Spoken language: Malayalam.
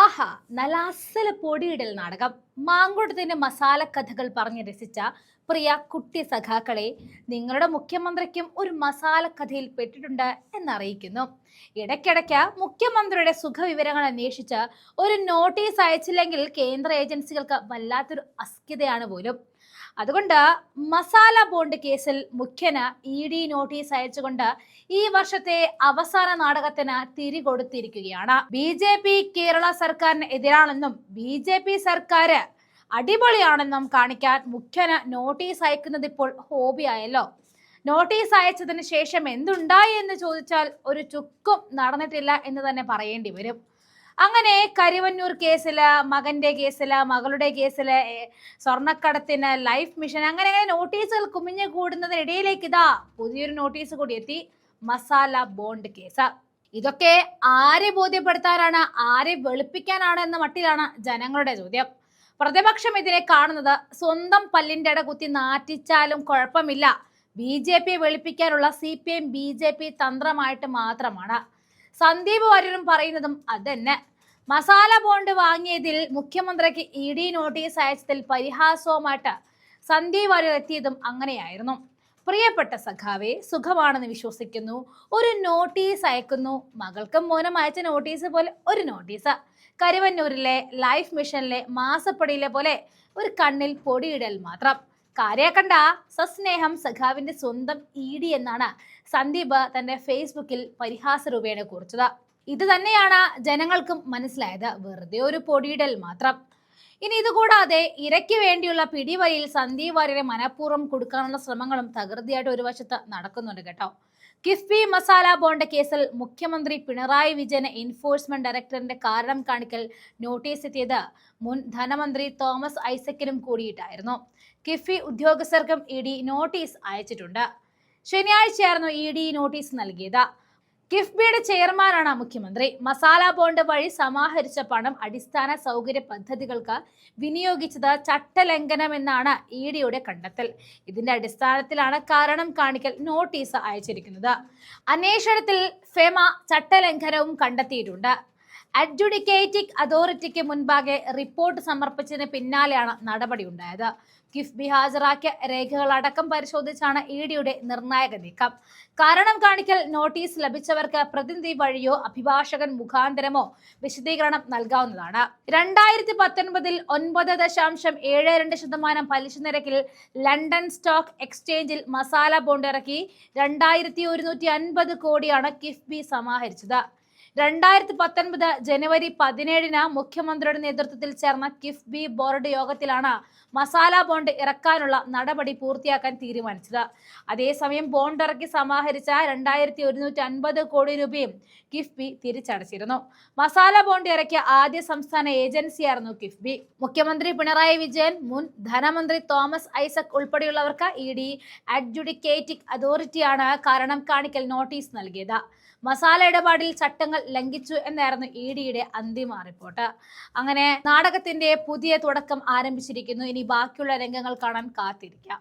ആഹാ നല്ല അസല പൊടിയിടൽ നാടകം. മാങ്കുടത്തിന്റെ മസാല കഥകൾ പറഞ്ഞ് രസിച്ച പ്രിയ കുട്ടി സഖാക്കളെ നിങ്ങളുടെ മുഖ്യമന്ത്രിക്കും ഒരു മസാല കഥയിൽ പെട്ടിട്ടുണ്ട് എന്നറിയിക്കുന്നു. ഇടയ്ക്കിടയ്ക്ക് മുഖ്യമന്ത്രിയുടെ സുഖവിവരങ്ങൾ അന്വേഷിച്ച് ഒരു നോട്ടീസ് അയച്ചില്ലെങ്കിൽ കേന്ദ്ര ഏജൻസികൾക്ക് വല്ലാത്തൊരു അസ്കിതയാണ് പോലും. അതുകൊണ്ട് മസാല ബോണ്ട് കേസിൽ മുഖ്യന് ഇ ഡി നോട്ടീസ് അയച്ചുകൊണ്ട് ഈ വർഷത്തെ അവസാന നാടകത്തിന് തിരികൊടുത്തിരിക്കുകയാണ് ബി ജെ പി കേരള സർക്കാരിന് എതിരാണെന്നും ബി ജെ പി സർക്കാർ അടിപൊളിയാണെന്നും കാണിക്കാൻ മുഖ്യന് നോട്ടീസ് അയക്കുന്നത് ഇപ്പോൾ ഹോബിയായല്ലോ നോട്ടീസ് അയച്ചതിന് ശേഷം എന്തുണ്ടായി എന്ന് ചോദിച്ചാൽ ഒരു ചുക്കും നടന്നിട്ടില്ല എന്ന് തന്നെ പറയേണ്ടി വരും. അങ്ങനെ കരുവന്നൂർ കേസിൽ മകന്റെ കേസിൽ മകളുടെ കേസിൽ ഏ, സ്വർണക്കടത്തിന് ലൈഫ് മിഷൻ അങ്ങനെ അങ്ങനെ നോട്ടീസുകൾ കുമിഞ്ഞു കൂടുന്നതിനിടയിലേക്ക് ഇതാ പുതിയൊരു നോട്ടീസ് കൂടി എത്തി. Masala bond case. ഇതൊക്കെ ആരെ ബോധ്യപ്പെടുത്താനാണ് ആരെ വെളുപ്പിക്കാനാണ് എന്ന മട്ടിലാണ് ജനങ്ങളുടെ ചോദ്യം. പ്രതിപക്ഷം ഇതിനെ കാണുന്നത് സ്വന്തം പല്ലിന്റെ ഇട കുത്തി നാറ്റിച്ചാലും കുഴപ്പമില്ല. B J P വെളുപ്പിക്കാനുള്ള C P M B J P തന്ത്രമായിട്ട് മാത്രമാണ്. സന്ദീപ് വാര്യരും പറയുന്നതും അതന്നെ. മസാല ബോണ്ട് വാങ്ങിയതിൽ മുഖ്യമന്ത്രിക്ക് ഇ ഡി നോട്ടീസ് അയച്ചതിൽ പരിഹാസവുമായിട്ട് സന്ദീപ് വാര്യർ എത്തിയതും അങ്ങനെയായിരുന്നു. പ്രിയപ്പെട്ട സഖാവെ സുഖമാണെന്ന് വിശ്വസിക്കുന്നു. ഒരു നോട്ടീസ് അയക്കുന്നു. മകൾക്കും മോനും അയച്ച നോട്ടീസ് പോലെ ഒരു നോട്ടീസ് കരുവന്നൂരിലെ ലൈഫ് മിഷനിലെ മാസപ്പടിയിലെ പോലെ ഒരു കണ്ണിൽ പൊടിയിടൽ മാത്രം. കാര്യാക്കണ്ട. സസ്നേഹം സഖാവിന്റെ സ്വന്തം ഇ ഡി എന്നാണ് സന്ദീപ് തന്റെ ഫേസ്ബുക്കിൽ പരിഹാസ രൂപേണ കുറിച്ചത്. ഇത് തന്നെയാണ് ജനങ്ങൾക്കും മനസ്സിലായത്. വെറുതെ ഒരു പൊടിയിടൽ മാത്രം. ഇനി ഇതുകൂടാതെ ഇരയ്ക്ക് വേണ്ടിയുള്ള പിടിവലിയിൽ സന്ദീപ് വാര്യരെ മനഃപൂർവം കൊടുക്കാനുള്ള ശ്രമങ്ങളും തകൃതിയായിട്ട് ഒരു വശത്ത് നടക്കുന്നുണ്ട് കേട്ടോ. കിഫ്ബി മസാല ബോണ്ട കേസിൽ മുഖ്യമന്ത്രി പിണറായി വിജയന് എൻഫോഴ്സ്മെന്റ് ഡയറക്ടറിന്റെ കാരണം കാണിക്കൽ നോട്ടീസ് എത്തിയത് മുൻ ധനമന്ത്രി തോമസ് ഐസക്കിനും കൂടിയിട്ടായിരുന്നു. കിഫ്ബി ഉദ്യോഗസ്ഥർക്കും ഇ ഡി നോട്ടീസ് അയച്ചിട്ടുണ്ട്. ശനിയാഴ്ചയായിരുന്നു ഇ ഡി നോട്ടീസ് നൽകിയത്. കിഫ്ബിയുടെ ചെയർമാനാണ് മുഖ്യമന്ത്രി. മസാല ബോണ്ട് വഴി സമാഹരിച്ച പണം അടിസ്ഥാന സൗകര്യ പദ്ധതികൾക്ക് വിനിയോഗിച്ചത് ചട്ടലംഘനമെന്നാണ് ഇ ഡിയുടെ കണ്ടെത്തൽ. ഇതിന്റെ അടിസ്ഥാനത്തിലാണ് കാരണം കാണിക്കൽ നോട്ടീസ് അയച്ചിരിക്കുന്നത്. അന്വേഷണത്തിൽ ഫെമ ചട്ടലംഘനവും കണ്ടെത്തിയിട്ടുണ്ട്. അഡ്ജുഡിക്കേറ്റിംഗ് അതോറിറ്റിക്ക് മുൻപാകെ റിപ്പോർട്ട് സമർപ്പിച്ചതിന് പിന്നാലെയാണ് നടപടി ഉണ്ടായത്. കിഫ്ബി ഹാജരാക്കിയ രേഖകളടക്കം പരിശോധിച്ചാണ് ഇ ഡിയുടെ നിർണായക നീക്കം. കാരണം കാണിക്കൽ നോട്ടീസ് ലഭിച്ചവർക്ക് പ്രതിനിധി വഴിയോ അഭിഭാഷകൻ മുഖാന്തരമോ വിശദീകരണം നൽകാവുന്നതാണ്. രണ്ടായിരത്തി പത്തൊൻപതിൽ ഒൻപത് ദശാംശം ഏഴ് രണ്ട് ശതമാനം പലിശ നിരക്കിൽ ലണ്ടൻ സ്റ്റോക്ക് എക്സ്ചേഞ്ചിൽ മസാല ബോണ്ട് ഇറക്കി രണ്ടായിരത്തി ഒരുന്നൂറ്റി അൻപത് കോടിയാണ് കിഫ്ബി സമാഹരിച്ചത്. രണ്ടായിരത്തി പത്തൊൻപത് ജനുവരി പതിനേഴിന് മുഖ്യമന്ത്രിയുടെ നേതൃത്വത്തിൽ ചേർന്ന കിഫ്ബി ബോർഡ് യോഗത്തിലാണ് മസാല ബോണ്ട് ഇറക്കാനുള്ള നടപടി പൂർത്തിയാക്കാൻ തീരുമാനിച്ചത്. അതേസമയം ബോണ്ട് ഇറക്കി സമാഹരിച്ച രണ്ടായിരത്തി ഒരുന്നൂറ്റി അൻപത് കോടി രൂപയും കിഫ്ബി തിരിച്ചടച്ചിരുന്നു. മസാല ബോണ്ട് ഇറക്കിയ ആദ്യ സംസ്ഥാന ഏജൻസിയായിരുന്നു കിഫ്ബി. മുഖ്യമന്ത്രി പിണറായി വിജയൻ മുൻ ധനമന്ത്രി തോമസ് ഐസക് ഉൾപ്പെടെയുള്ളവർക്ക് ഇ ഡി അഡ്ജുഡിക്കേറ്റിംഗ് അതോറിറ്റിയാണ് കാരണം കാണിക്കൽ നോട്ടീസ് നൽകിയത്. മസാല ഇടപാടിൽ ചട്ടങ്ങൾ ലംഘിച്ചു എന്നായിരുന്നു ഇ ഡിയുടെ അന്തിമ റിപ്പോർട്ട്. അങ്ങനെ നാടകത്തിന്റെ പുതിയ തുടക്കം ആരംഭിച്ചിരിക്കുന്നു. ഇനി ബാക്കിയുള്ള രംഗങ്ങൾ കാണാൻ കാത്തിരിക്കാം.